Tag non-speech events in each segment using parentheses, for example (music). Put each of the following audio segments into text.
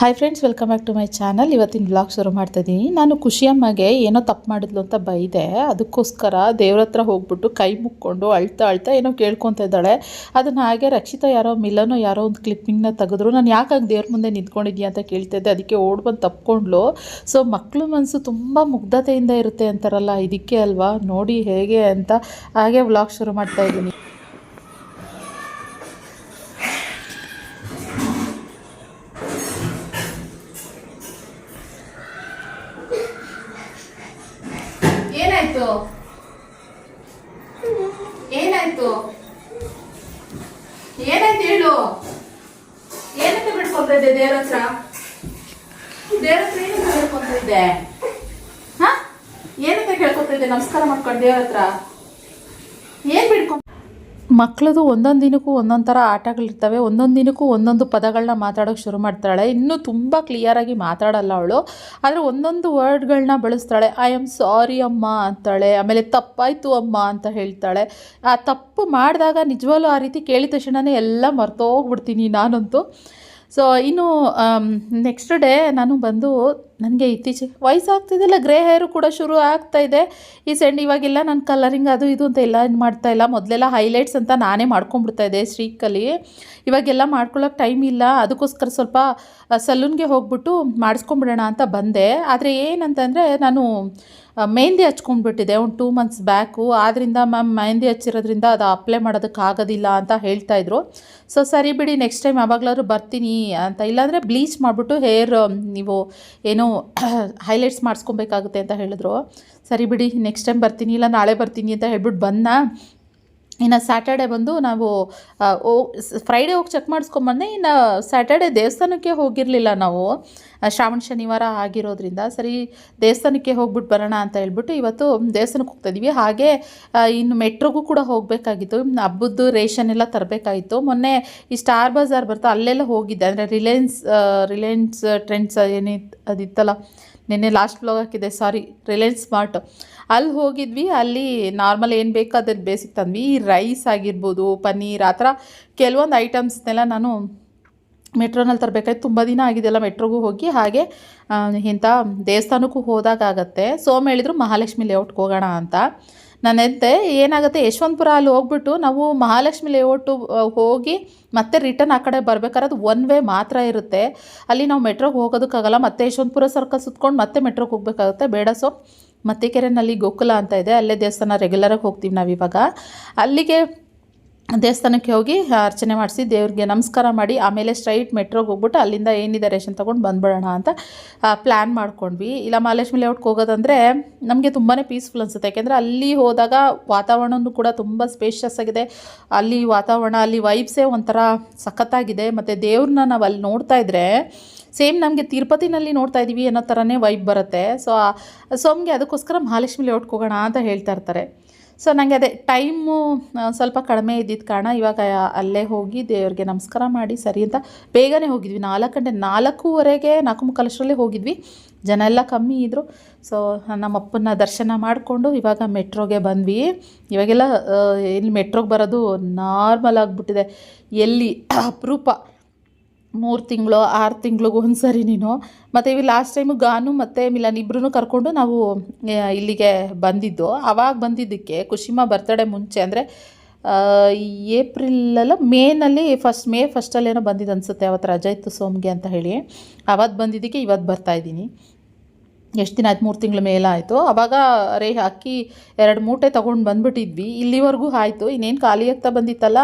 Hi friends welcome back to my channel ಇವತ್ತಿನ blog ಶುರು ಮಾಡ್ತಾ ಇದ್ದೀನಿ ನಾನು ಖುಷಿಯಮ್ಮಗೆ ಏನೋ ತಪ್ಪು ಮಾಡಿದ್ಲು ಅಂತ ಬೈದೆ. ಅದಕ್ಕೋಸ್ಕರ ದೇವ್ರ ಹತ್ರ ಹೋಗ್ಬಿಟ್ಟು ಕೈ ಮುಕ್ಕೊಂಡು ಅಳ್ತಾ ಅಳ್ತಾ ಏನೋ ಕೇಳ್ಕೊತಾ ಇದ್ದಾಳೆ. ಅದನ್ನು ಹಾಗೆ ರಕ್ಷಿತಾ ಯಾರೋ, ಮಿಲನೋ ಯಾರೋ ಒಂದು ಕ್ಲಿಪ್ಪಿಂಗ್ನ ತೆಗೆದ್ರು. ನಾನು ಯಾಕಾಗಿ ದೇವ್ರ ಮುಂದೆ ನಿಂತ್ಕೊಂಡಿದ್ಯಾ ಅಂತ ಕೇಳ್ತಾ ಇದ್ದೆ. ಅದಕ್ಕೆ ಓಡ್ ಬಂದು ತಪ್ಕೊಂಡ್ಲು. ಸೊ ಮಕ್ಕಳು ಮನಸ್ಸು ತುಂಬ ಮುಗ್ಧತೆಯಿಂದ ಇರುತ್ತೆ ಅಂತಾರಲ್ಲ, ಇದಕ್ಕೆ ಅಲ್ವಾ? ನೋಡಿ ಹೇಗೆ ಅಂತ ಹಾಗೆ ವ್ಲಾಗ್ ಶುರು ಮಾಡ್ತಾ ಇದ್ದೀನಿ ಏನಾಯ್ತು? ಏನಾಯ್ತು? ಏನಾಯ್ತು ಹೇಳು? ಏನಕ್ಕೆ ಬಿಡ್ಕೊಂತ ಇದ್ದೆ ದೇವ್ರ ಹತ್ರ? ದೇವ್ರ ಹತ್ರ ಏನಂತ ಕೇಳ್ಕೊಂತ ಇದ್ದೆ? ಹಾ? ಏನಕ್ಕೆ ಕೇಳ್ಕೊತ ಇದ್ದೆ? ನಮಸ್ಕಾರ ಮಾಡ್ಕೊಂಡು ದೇವ್ರ ಹತ್ರ? ಮಕ್ಕಳದು ಒಂದೊಂದು ದಿನಕ್ಕೂ ಒಂದೊಂದು ಥರ ಆಟಗಳಿರ್ತವೆ. ಒಂದೊಂದು ದಿನಕ್ಕೂ ಒಂದೊಂದು ಪದಗಳನ್ನ ಮಾತಾಡೋಕೆ ಶುರು ಮಾಡ್ತಾಳೆ. ಇನ್ನೂ ತುಂಬ ಕ್ಲಿಯರಾಗಿ ಮಾತಾಡಲ್ಲ ಅವಳು. ಆದರೆ ಒಂದೊಂದು ವರ್ಡ್ಗಳನ್ನ ಬಳಸ್ತಾಳೆ. ಐ ಆಮ್ ಸಾರಿ ಅಮ್ಮ ಅಂತಾಳೆ. ಆಮೇಲೆ ತಪ್ಪಾಯಿತು ಅಮ್ಮ ಅಂತ ಹೇಳ್ತಾಳೆ. ಆ ತಪ್ಪು ಮಾಡಿದಾಗ ನಿಜವಾಗ್ಲೂ ಆ ರೀತಿ ಕೇಳಿದ ತಕ್ಷಣವೇ ಎಲ್ಲ ಮರ್ತೋಗ್ಬಿಡ್ತೀನಿ ನಾನಂತೂ. ಸೊ ಇನ್ನು ನೆಕ್ಸ್ಟ್ ಡೇ ನಾನು ಬಂದು ನನಗೆ ಇತ್ತೀಚೆಗೆ ವಯಸ್ಸಾಗ್ತಿದ್ದಿಲ್ಲ ಗ್ರೇ ಹೇರು ಕೂಡ ಶುರು ಆಗ್ತಾ ಇದೆ. ಈ ಸೆಂಡ್ ಇವಾಗೆಲ್ಲ, ನಾನು ಕಲರಿಂಗ್ ಅದು ಇದು ಅಂತ ಎಲ್ಲ ಮಾಡ್ತಾ ಇಲ್ಲ. ಮೊದಲೆಲ್ಲ ಹೈಲೈಟ್ಸ್ ಅಂತ ನಾನೇ ಮಾಡ್ಕೊಂಡ್ಬಿಡ್ತಾ ಇದ್ದೆ ಸ್ಟ್ರೀಕಲ್ಲಿ ಇವಾಗೆಲ್ಲ ಮಾಡ್ಕೊಳ್ಳೋಕೆ ಟೈಮ್ ಇಲ್ಲ. ಅದಕ್ಕೋಸ್ಕರ ಸ್ವಲ್ಪ ಸಲೂನ್ಗೆ ಹೋಗ್ಬಿಟ್ಟು ಮಾಡಿಸ್ಕೊಂಬಿಡೋಣ ಅಂತ ಬಂದೆ. ಆದರೆ ಏನಂತಂದರೆ, ನಾನು ಮೆಹಂದಿ ಹಚ್ಕೊಂಡ್ಬಿಟ್ಟಿದೆ, ಒಂದು ಟೂ ಮಂತ್ಸ್ ಬ್ಯಾಕು ಆದ್ದರಿಂದ ಮ್ಯಾಮ್ ಮೆಹಂದಿ ಹಚ್ಚಿರೋದ್ರಿಂದ ಅದು ಅಪ್ಲೈ ಮಾಡೋದಕ್ಕಾಗೋದಿಲ್ಲ ಅಂತ ಹೇಳ್ತಾಯಿದ್ರು ಸೊ ಸರಿ ಬಿಡಿ ನೆಕ್ಸ್ಟ್ ಟೈಮ್ ಯಾವಾಗಲಾದ್ರೂ ಬರ್ತೀನಿ ಅಂತ. ಇಲ್ಲಾಂದರೆ ಬ್ಲೀಚ್ ಮಾಡಿಬಿಟ್ಟು ಹೇರ್ ನೀವು ಏನೋ (clears throat) ಹೈಲೈಟ್ಸ್ ಮಾಡಿಸ್ಕೊಬೇಕಾಗುತ್ತೆ ಅಂತ ಹೇಳಿದ್ರು. ಸರಿ ಬಿಡಿ ನೆಕ್ಸ್ಟ್ ಟೈಮ್ ಬರ್ತೀನಿ, ಇಲ್ಲ ನಾಳೆ ಬರ್ತೀನಿ ಅಂತ ಹೇಳ್ಬಿಟ್ಟು ಬಂದ ಇನ್ನು ಸ್ಯಾಟರ್ಡೆ ಬಂದು ನಾವು ಫ್ರೈಡೇ ಹೋಗಿ ಚೆಕ್ ಮಾಡಿಸ್ಕೊಂಬಂದೆ, ಇನ್ನು ಸ್ಯಾಟರ್ಡೆ ದೇವಸ್ಥಾನಕ್ಕೆ ಹೋಗಿರಲಿಲ್ಲ ನಾವು. ಶ್ರಾವಣ ಶನಿವಾರ ಆಗಿರೋದ್ರಿಂದ ಸರಿ ದೇವಸ್ಥಾನಕ್ಕೆ ಹೋಗ್ಬಿಟ್ಟು ಬರೋಣ ಅಂತ ಹೇಳ್ಬಿಟ್ಟು ಇವತ್ತು ದೇವಸ್ಥಾನಕ್ಕೆ ಹೋಗ್ತಾ ಇದ್ವಿ. ಹಾಗೆ ಇನ್ನು ಮೆಟ್ರೋಗೂ ಕೂಡ ಹೋಗಬೇಕಾಗಿತ್ತು. ಹಬ್ಬದ್ದು ರೇಷನ್ ಎಲ್ಲ ತರಬೇಕಾಗಿತ್ತು. ಮೊನ್ನೆ ಈ ಸ್ಟಾರ್ ಬಜಾರ್ ಬರ್ತಾ ಅಲ್ಲೆಲ್ಲ ಹೋಗಿದ್ದೆ. ಅಂದರೆ ರಿಲಯನ್ಸ್ ರಿಲಯನ್ಸ್ ಟ್ರೆಂಡ್ಸ್ ಏನಿತ್ತು ಅದಿತ್ತಲ್ಲ. ನಿನ್ನೆ ಲಾಸ್ಟ್ ಬ್ಲಾಗ್ ಹಾಕಿದೆ ಸಾರಿ ರಿಲಯನ್ಸ್ ಸ್ಮಾರ್ಟ್ ಅಲ್ಲಿ ಹೋಗಿದ್ವಿ, ಅಲ್ಲಿ ನಾರ್ಮಲ್ ಏನು ಬೇಕೋ ಅದನ್ನು ಬೇಸಿಕ್ ತಂದ್ವಿ. ಈ ರೈಸ್ ಆಗಿರ್ಬೋದು, ಪನ್ನೀರ್, ಆ ಥರ ಕೆಲವೊಂದು ಐಟಮ್ಸ್ನೆಲ್ಲ ನಾನು ಮೆಟ್ರೋನಲ್ಲಿ ತರಬೇಕಾಯ್ತು. ತುಂಬ ದಿನ ಆಗಿದೆಲ್ಲ ಮೆಟ್ರೋಗೂ ಹೋಗಿ. ಹಾಗೆ ಇಂಥ ದೇವಸ್ಥಾನಕ್ಕೂ ಹೋದಾಗ ಆಗತ್ತೆ. ಸೋಮ ಹೇಳಿದ್ರು, ಮಹಾಲಕ್ಷ್ಮಿ ಲೇಔಟ್ಗೆ ಹೋಗೋಣ ಅಂತ. ನಾನು ಎದ್ದೆ, ಏನಾಗುತ್ತೆ, ಯಶವಂತಪುರ ಅಲ್ಲಿ ಹೋಗ್ಬಿಟ್ಟು ನಾವು ಮಹಾಲಕ್ಷ್ಮಿ ಲೇಔಟು ಹೋಗಿ ಮತ್ತೆ ರಿಟರ್ನ್ ಆ ಕಡೆ ಬರ್ಬೇಕಾದ್ರೆ ಒನ್ ವೇ ಮಾತ್ರ ಇರುತ್ತೆ. ಅಲ್ಲಿ ನಾವು ಮೆಟ್ರೋಗೆ ಹೋಗೋದಕ್ಕಾಗಲ್ಲ, ಮತ್ತೆ ಯಶವಂತಪುರ ಸರ್ಕಲ್ ಸುತ್ಕೊಂಡು ಮತ್ತೆ ಮೆಟ್ರೋಗೆ ಹೋಗಬೇಕಾಗುತ್ತೆ, ಬೇಡ. ಸೊ ಮತ್ತೆ ಕೆರೆನಲ್ಲಿ ಗೋಕುಲ ಅಂತ ಇದೆ, ಅಲ್ಲೇ ದೇವಸ್ಥಾನ ರೆಗ್ಯುಲರಾಗಿ ಹೋಗ್ತೀವಿ ನಾವು ಇವಾಗ ಅಲ್ಲಿಗೆ ದೇವಸ್ಥಾನಕ್ಕೆ ಹೋಗಿ ಅರ್ಚನೆ ಮಾಡಿಸಿ ದೇವ್ರಿಗೆ ನಮಸ್ಕಾರ ಮಾಡಿ ಆಮೇಲೆ ಸ್ಟ್ರೈಟ್ ಮೆಟ್ರೋಗೆ ಹೋಗ್ಬಿಟ್ಟು ಅಲ್ಲಿಂದ ಏನಿದೆ ರೇಷನ್ ತೊಗೊಂಡು ಬಂದ್ಬಿಡೋಣ ಅಂತ ಪ್ಲ್ಯಾನ್ ಮಾಡ್ಕೊಂಡ್ವಿ. ಇಲ್ಲ ಮಹಾಲಕ್ಷ್ಮಿ ಲೇಔಟ್ಗೆ ಹೋಗೋದಂದರೆ ನಮಗೆ ತುಂಬಾ ಪೀಸ್ಫುಲ್ ಅನಿಸುತ್ತೆ. ಯಾಕೆಂದರೆ ಅಲ್ಲಿ ಹೋದಾಗ ವಾತಾವರಣವೂ ಕೂಡ ತುಂಬ ಸ್ಪೇಷಿಯಸ್ ಆಗಿದೆ. ಅಲ್ಲಿ ವಾತಾವರಣ, ಅಲ್ಲಿ ವೈಬ್ಸೇ ಒಂಥರ ಸಖತ್ತಾಗಿದೆ. ಮತ್ತು ದೇವ್ರನ್ನ ನಾವು ಅಲ್ಲಿ ನೋಡ್ತಾ ಇದ್ರೆ ಸೇಮ್ ನಮಗೆ ತಿರುಪತಿನಲ್ಲಿ ನೋಡ್ತಾ ಇದ್ದೀವಿ ಅನ್ನೋ ಥರನೇ ವೈಬ್ ಬರುತ್ತೆ. ಸೊ ಸೊ ಅದಕ್ಕೋಸ್ಕರ ಮಹಾಲಕ್ಷ್ಮಿ ಲೇಔಟ್ಗೆ ಹೋಗೋಣ ಅಂತ ಹೇಳ್ತಾ ಇರ್ತಾರೆ. ಸೊ ನನಗೆ ಅದೇ ಟೈಮು ಸ್ವಲ್ಪ ಕಡಿಮೆ ಇದ್ದಿದ್ದ ಕಾರಣ ಇವಾಗ ಅಲ್ಲೇ ಹೋಗಿ ದೇವ್ರಿಗೆ ನಮಸ್ಕಾರ ಮಾಡಿ, ಸರಿ ಅಂತ ಬೇಗನೆ ಹೋಗಿದ್ವಿ. ನಾಲ್ಕು ಗಂಟೆ ನಾಲ್ಕೂವರೆಗೆ ನಾಲ್ಕು ಮುಕ್ಕಾಲಷ್ಟರಲ್ಲಿ ಹೋಗಿದ್ವಿ. ಜನ ಎಲ್ಲ ಕಮ್ಮಿ ಇದ್ದರು ಸೊ ನಮ್ಮಪ್ಪನ ದರ್ಶನ ಮಾಡಿಕೊಂಡು ಇವಾಗ ಮೆಟ್ರೋಗೆ ಬಂದ್ವಿ. ಇವಾಗೆಲ್ಲ ಇಲ್ಲಿ ಮೆಟ್ರೋಗೆ ಬರೋದು ನಾರ್ಮಲ್ ಆಗಿಬಿಟ್ಟಿದೆ. ಎಲ್ಲಿ ಅಪರೂಪ. ಮೂರು ತಿಂಗಳು, ಆರು ತಿಂಗಳಿಗೂ ಒಂದು ಸರಿ ನೀನು. ಮತ್ತು ಇವು ಲಾಸ್ಟ್ ಟೈಮು ಗಾನು ಮತ್ತು ಮಿಲನ್ ಇಬ್ಬರೂ ಕರ್ಕೊಂಡು ನಾವು ಇಲ್ಲಿಗೆ ಬಂದಿದ್ದು. ಆವಾಗ ಬಂದಿದ್ದಕ್ಕೆ ಕುಶಿಮಾ ಬರ್ತಡೇ ಮುಂಚೆ ಅಂದರೆ ಏಪ್ರಿಲಲ್ಲ ಮೇನಲ್ಲಿ ಫಸ್ಟ್ ಮೇ ಫಸ್ಟಲ್ಲೇನೋ ಬಂದಿದ್ದು ಅನಿಸುತ್ತೆ ಅವತ್ತು ರಜೆ ಇತ್ತು ಸೋಮ್ಗೆ ಅಂತ ಹೇಳಿ. ಅವತ್ತು ಬಂದಿದ್ದಕ್ಕೆ ಇವತ್ತು ಬರ್ತಾಯಿದ್ದೀನಿ ಎಷ್ಟು ದಿನ ಆಯ್ತು? ಮೂರು ತಿಂಗಳ ಮೇಲೆ ಆಯಿತು? ಆವಾಗ ರೇ ಅಕ್ಕಿ ಎರಡು ಮೂಟೆ ತೊಗೊಂಡು ಬಂದುಬಿಟ್ಟಿದ್ವಿ. ಇಲ್ಲಿವರೆಗೂ ಆಯಿತು. ಇನ್ನೇನು ಖಾಲಿ ಆಗ್ತಾ ಬಂದಿತ್ತಲ್ಲ?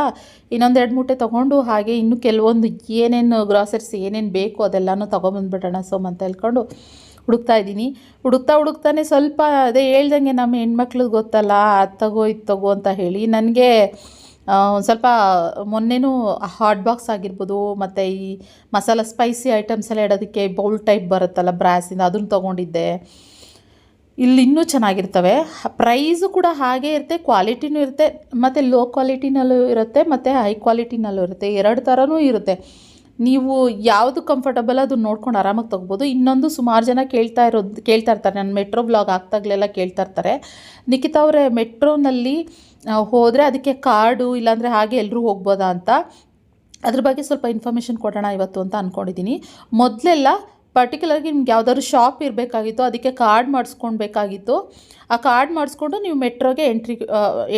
ಇನ್ನೊಂದು ಎರಡು ಮೂಟೆ ತೊಗೊಂಡು ಹಾಗೆ ಇನ್ನೂ ಕೆಲವೊಂದು ಏನೇನು ಗ್ರಾಸರೀಸ್ ಏನೇನು ಬೇಕು ಅದೆಲ್ಲನೂ ತೊಗೊಂಬಂದ್ಬಿಡೋಣ ಸೋಮ್ ಅಂತ ಹೇಳ್ಕೊಂಡು ಹುಡುಕ್ತಾ ಇದ್ದೀನಿ. ಹುಡುಕ್ತಾ ಹುಡುಕ್ತಾನೆ ಸ್ವಲ್ಪ ಅದೇ ಹೇಳ್ದಂಗೆ ನಮ್ಮ ಹೆಣ್ಮಕ್ಳಿಗೆ ಗೊತ್ತಲ್ಲ, ಅದು ತಗೋ ಇದು ತಗೋ ಅಂತ ಹೇಳಿ ನನಗೆ ಸ್ವಲ್ಪ ಮೊನ್ನೆನೂ ಹಾಟ್ ಬಾಕ್ಸ್ ಆಗಿರ್ಬೋದು, ಮತ್ತು ಈ ಮಸಾಲ ಸ್ಪೈಸಿ ಐಟಮ್ಸ್ ಎಲ್ಲ ಇಡೋದಕ್ಕೆ ಬೌಲ್ ಟೈಪ್ ಬರುತ್ತಲ್ಲ ಬ್ರಾಸಿಂದ ಅದನ್ನು ತೊಗೊಂಡಿದ್ದೆ. ಇಲ್ಲಿ ಇನ್ನೂ ಚೆನ್ನಾಗಿರ್ತವೆ. ಪ್ರೈಸು ಕೂಡ ಹಾಗೇ ಇರುತ್ತೆ ಕ್ವಾಲಿಟಿನೂ ಇರುತ್ತೆ, ಮತ್ತು ಲೋ ಕ್ವಾಲಿಟಿನಲ್ಲೂ ಇರುತ್ತೆ, ಮತ್ತು ಹೈ ಕ್ವಾಲಿಟಿನಲ್ಲೂ ಇರುತ್ತೆ. ಎರಡು ಥರನೂ ಇರುತ್ತೆ. ನೀವು ಯಾವುದು ಕಂಫರ್ಟಬಲ್ ಅದು ನೋಡ್ಕೊಂಡು ಆರಾಮಾಗಿ ತೊಗೋಬೋದು. ಇನ್ನೊಂದು ಸುಮಾರು ಜನ ಕೇಳ್ತಾ ಇರೋದು, ಕೇಳ್ತಾ ಇರ್ತಾರೆ. ನಾನು ಮೆಟ್ರೋ ಬ್ಲಾಗ್ ಆಗ್ತಾಗಲೆಲ್ಲ ಕೇಳ್ತಾ ಇರ್ತಾರೆ. ನಿಖಿತಾ ಅವರೇ ಮೆಟ್ರೋನಲ್ಲಿ ಹೋದರೆ ಅದಕ್ಕೆ ಕಾರ್ಡು ಇಲ್ಲಾಂದರೆ ಹಾಗೆ ಎಲ್ಲರೂ ಹೋಗ್ಬೋದಾ ಅಂತ. ಅದ್ರ ಬಗ್ಗೆ ಸ್ವಲ್ಪ ಇನ್ಫಾರ್ಮೇಷನ್ ಕೊಡೋಣ ಇವತ್ತು ಅಂತ ಅಂದ್ಕೊಂಡಿದ್ದೀನಿ ಮೊದಲೆಲ್ಲ ಪರ್ಟಿಕ್ಯುಲರ್ಗೆ ನಿಮ್ಗೆ ಯಾವುದಾದ್ರು ಶಾಪ್ ಇರಬೇಕಾಗಿತ್ತು, ಅದಕ್ಕೆ ಕಾರ್ಡ್ ಮಾಡಿಸ್ಕೊಳ್ಬೇಕಾಗಿತ್ತು ಆ ಕಾರ್ಡ್ ಮಾಡಿಸ್ಕೊಂಡು ನೀವು ಮೆಟ್ರೋಗೆ ಎಂಟ್ರಿ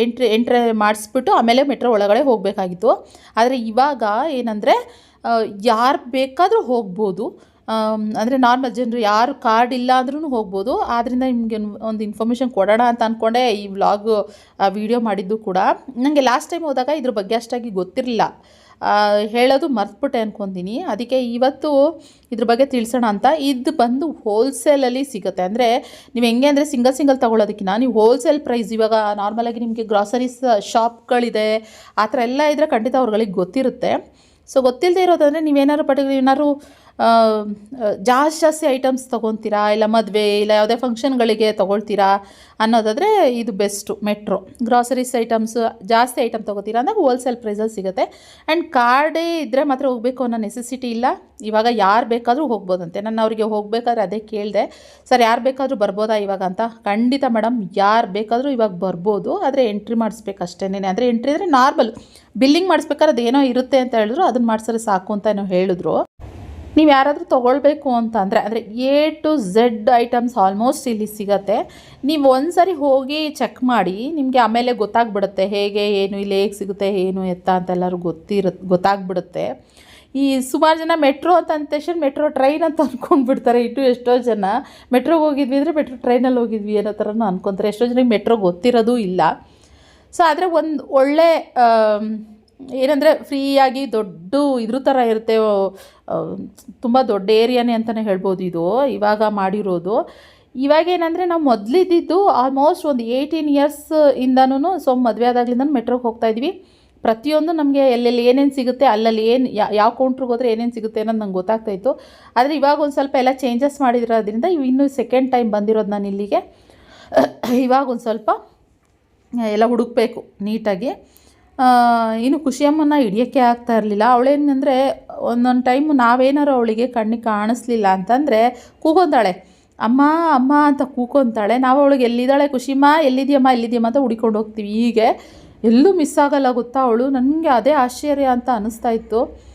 ಎಂಟ್ರಿ ಎಂಟ್ರಿ ಮಾಡಿಸ್ಬಿಟ್ಟು ಆಮೇಲೆ ಮೆಟ್ರೋ ಒಳಗಡೆ ಹೋಗಬೇಕಾಗಿತ್ತು. ಆದರೆ ಇವಾಗ ಏನಂದರೆ ಯಾರು ಬೇಕಾದರೂ ಹೋಗ್ಬೋದು. ಅಂದರೆ ನಾರ್ಮಲ್ ಜನರು ಯಾರು ಕಾರ್ಡ್ ಇಲ್ಲ ಅಂದ್ರೂ ಹೋಗ್ಬೋದು. ಆದ್ದರಿಂದ ನಿಮಗೆ ಒಂದು ಇನ್ಫಾರ್ಮೇಷನ್ ಕೊಡೋಣ ಅಂತ ಅಂದ್ಕೊಂಡೆ ಈ ವ್ಲಾಗ್ ವಿಡಿಯೋ ಮಾಡಿದ್ದು ಕೂಡ. ನನಗೆ ಲಾಸ್ಟ್ ಟೈಮ್ ಹೋದಾಗ ಇದ್ರ ಬಗ್ಗೆ ಅಷ್ಟಾಗಿ ಗೊತ್ತಿರಲಿಲ್ಲ. ಹೇಳೋದು ಮರ್ತ್ಬಿಟ್ಟೆ ಅಂದ್ಕೊಂತೀನಿ ಅದಕ್ಕೆ ಇವತ್ತು ಇದ್ರ ಬಗ್ಗೆ ತಿಳಿಸೋಣ ಅಂತ. ಇದು ಬಂದು ಹೋಲ್ಸೇಲಲ್ಲಿ ಸಿಗುತ್ತೆ. ಅಂದರೆ ನೀವು ಹೆಂಗೆ ಅಂದರೆ ಸಿಂಗಲ್ ಸಿಂಗಲ್ ತೊಗೊಳೋದಕ್ಕಿಂತ ನೀವು ಹೋಲ್ಸೇಲ್ ಪ್ರೈಸ್ ಇವಾಗ ನಾರ್ಮಲಾಗಿ ನಿಮಗೆ ಗ್ರಾಸರೀಸ್ ಶಾಪ್ಗಳಿದೆ ಆ ಥರ ಎಲ್ಲ ಇದ್ದರೆ ಖಂಡಿತ ಅವ್ರುಗಳಿಗೆ ಗೊತ್ತಿರುತ್ತೆ. ಸೊ ಗೊತ್ತಿಲ್ಲದೆ ಇರೋದಂದರೆ ನೀವೇನಾದ್ರು ಪರ್ಟಿಕ್ಯುಲರ್ ಏನಾದ್ರು ಜಾಸ್ತಿ ಜಾಸ್ತಿ ಐಟಮ್ಸ್ ತೊಗೊತೀರಾ? ಇಲ್ಲ ಮದುವೆ, ಇಲ್ಲ ಯಾವುದೇ ಫಂಕ್ಷನ್ಗಳಿಗೆ ತೊಗೊಳ್ತೀರಾ? ಅನ್ನೋದಾದರೆ ಇದು ಬೆಸ್ಟು ಮೆಟ್ರೋ ಗ್ರಾಸರೀಸ್ ಐಟಮ್ಸ್ ಜಾಸ್ತಿ ಐಟಮ್ ತೊಗೋತೀರಾ? ಅಂದಾಗ ಹೋಲ್ಸೇಲ್ ಪ್ರೈಸಲ್ಲಿ ಸಿಗುತ್ತೆ. ಆ್ಯಂಡ್ ಕಾರ್ಡೇ ಇದ್ದರೆ ಮಾತ್ರ ಹೋಗಬೇಕು ಅನ್ನೋ ನೆಸೆಸಿಟಿ ಇಲ್ಲ. ಇವಾಗ ಯಾರು ಬೇಕಾದರೂ ಹೋಗ್ಬೋದಂತೆ. ನಾನು ಅವರಿಗೆ ಹೋಗಬೇಕಾದ್ರೆ ಅದೇ ಕೇಳಿದೆ, ಸರ್, ಯಾರು ಬೇಕಾದರೂ ಬರ್ಬೋದಾ ಇವಾಗ ಅಂತ? ಖಂಡಿತ ಮೇಡಮ್ ಯಾರು ಬೇಕಾದರೂ ಇವಾಗ ಬರ್ಬೋದು. ಆದರೆ ಎಂಟ್ರಿ ಮಾಡಿಸ್ಬೇಕು ಅಂದರೆ ಎಂಟ್ರಿ ಅಂದರೆ ನಾರ್ಮಲ್ ಬಿಲ್ಲಿಂಗ್ ಮಾಡಿಸ್ಬೇಕಾದ್ರೆ ಅದೇನೋ ಇರುತ್ತೆ ಅಂತ ಹೇಳಿದ್ರು, ಅದನ್ನು ಮಾಡಿಸಿದ್ರೆ ಸಾಕು ಅಂತ ಏನೋ ಹೇಳಿದ್ರು. ನೀವು ಯಾರಾದರೂ ತೊಗೊಳ್ಬೇಕು ಅಂತ ಅಂದರೆ ಅಂದರೆ A to Z items almost ಇಲ್ಲಿ ಸಿಗತ್ತೆ. ನೀವು ಒಂದು ಹೋಗಿ ಚೆಕ್ ಮಾಡಿ, ನಿಮಗೆ ಆಮೇಲೆ ಗೊತ್ತಾಗ್ಬಿಡುತ್ತೆ ಹೇಗೆ, ಏನು, ಇಲ್ಲಿ ಹೇಗೆ ಸಿಗುತ್ತೆ, ಏನು, ಎತ್ತ ಅಂತ ಎಲ್ಲರೂ ಗೊತ್ತಿರುತ್ತೆ ಗೊತ್ತಾಗ್ಬಿಡುತ್ತೆ. ಈ ಸುಮಾರು ಜನ ಮೆಟ್ರೋ ಅಂತ ಅಂದ ತಕ್ಷಣ ಮೆಟ್ರೋ ಟ್ರೈನ್ ಅಂತ ಅಂದ್ಕೊಂಡ್ಬಿಡ್ತಾರೆ ಇಟ್ಟು ಎಷ್ಟೋ ಜನ ಮೆಟ್ರೋಗೆ ಹೋಗಿದ್ವಿ ಅಂದರೆ ಮೆಟ್ರೋ ಟ್ರೈನಲ್ಲಿ ಹೋಗಿದ್ವಿ ಅನ್ನೋ ಥರನೂ ಅಂದ್ಕೊತಾರೆ ಎಷ್ಟೋ ಜನಕ್ಕೆ ಮೆಟ್ರೋ ಗೊತ್ತಿರೋದು ಇಲ್ಲ. ಸೊ ಆದರೆ ಒಂದು ಒಳ್ಳೆ ಏನಂದರೆ ಫ್ರೀಯಾಗಿ ದೊಡ್ಡ ಇದ್ರ ಥರ ಇರುತ್ತೆ ತುಂಬ ದೊಡ್ಡ ಏರಿಯಾನೇ ಅಂತಲೇ ಹೇಳ್ಬೋದು ಇದು, ಇವಾಗ ಮಾಡಿರೋದು. ಇವಾಗ ಏನಂದರೆ ನಾವು ಮೊದಲಿದ್ದಿದ್ದು ಆಲ್ಮೋಸ್ಟ್ ಒಂದು ಏಯ್ಟೀನ್ ಇಯರ್ಸ್ ಇಂದನೂ ಸೊ ಮದುವೆ ಆದಾಗ್ಲಿಂದ ಮೆಟ್ರೋಗೆ ಹೋಗ್ತಾ ಇದ್ವಿ. ಪ್ರತಿಯೊಂದು ನಮಗೆ ಎಲ್ಲೆಲ್ಲಿ ಏನೇನು ಸಿಗುತ್ತೆ, ಅಲ್ಲಲ್ಲಿ ಏನು ಯಾವ ಕೌಂಟ್ರಿಗೆ ಹೋದರೆ ಏನೇನು ಸಿಗುತ್ತೆ ಅನ್ನೋದು ನಂಗೆ ಗೊತ್ತಾಗ್ತಾ ಇತ್ತು ಆದರೆ ಇವಾಗ ಒಂದು ಸ್ವಲ್ಪ ಎಲ್ಲ ಚೇಂಜಸ್ ಮಾಡಿರೋದ್ರಿಂದ ಇನ್ನೂ ಸೆಕೆಂಡ್ ಟೈಮ್ ಬಂದಿರೋದು ನಾನು ಇಲ್ಲಿಗೆ. ಇವಾಗ ಒಂದು ಸ್ವಲ್ಪ, ಎಲ್ಲ ಹುಡುಕಬೇಕು ನೀಟಾಗಿ. ಇನ್ನು ಖುಷಿಯಮ್ಮನ ಹಿಡಿಯೋಕ್ಕೆ ಆಗ್ತಾ ಇರಲಿಲ್ಲ. ಅವಳೇನಂದರೆ, ಒಂದೊಂದು ಟೈಮು ನಾವೇನಾರು ಅವಳಿಗೆ ಕಣ್ಣಿಗೆ ಕಾಣಿಸ್ಲಿಲ್ಲ ಅಂತಂದರೆ, ಕೂಗೊಂತಾಳೆ. ಅಮ್ಮ ಅಮ್ಮ ಅಂತ ಕೂಕೊಂತಾಳೆ. ನಾವು ಅವಳಿಗೆ ಎಲ್ಲಿದ್ದಾಳೆ? ಖುಷಿಮ್ಮ ಎಲ್ಲಿದೆಯಮ್ಮ ಎಲ್ಲಿದೆಯಮ್ಮ ಅಂತ ಹುಡಿಕೊಂಡು ಹೋಗ್ತೀವಿ. ಹೀಗೆ ಎಲ್ಲೂ ಮಿಸ್ ಆಗಲ್ಲ ಗೊತ್ತಾ ಅವಳು. ನನಗೆ ಅದೇ ಆಶ್ಚರ್ಯ ಅಂತ ಅನ್ನಿಸ್ತಾ ಇತ್ತು.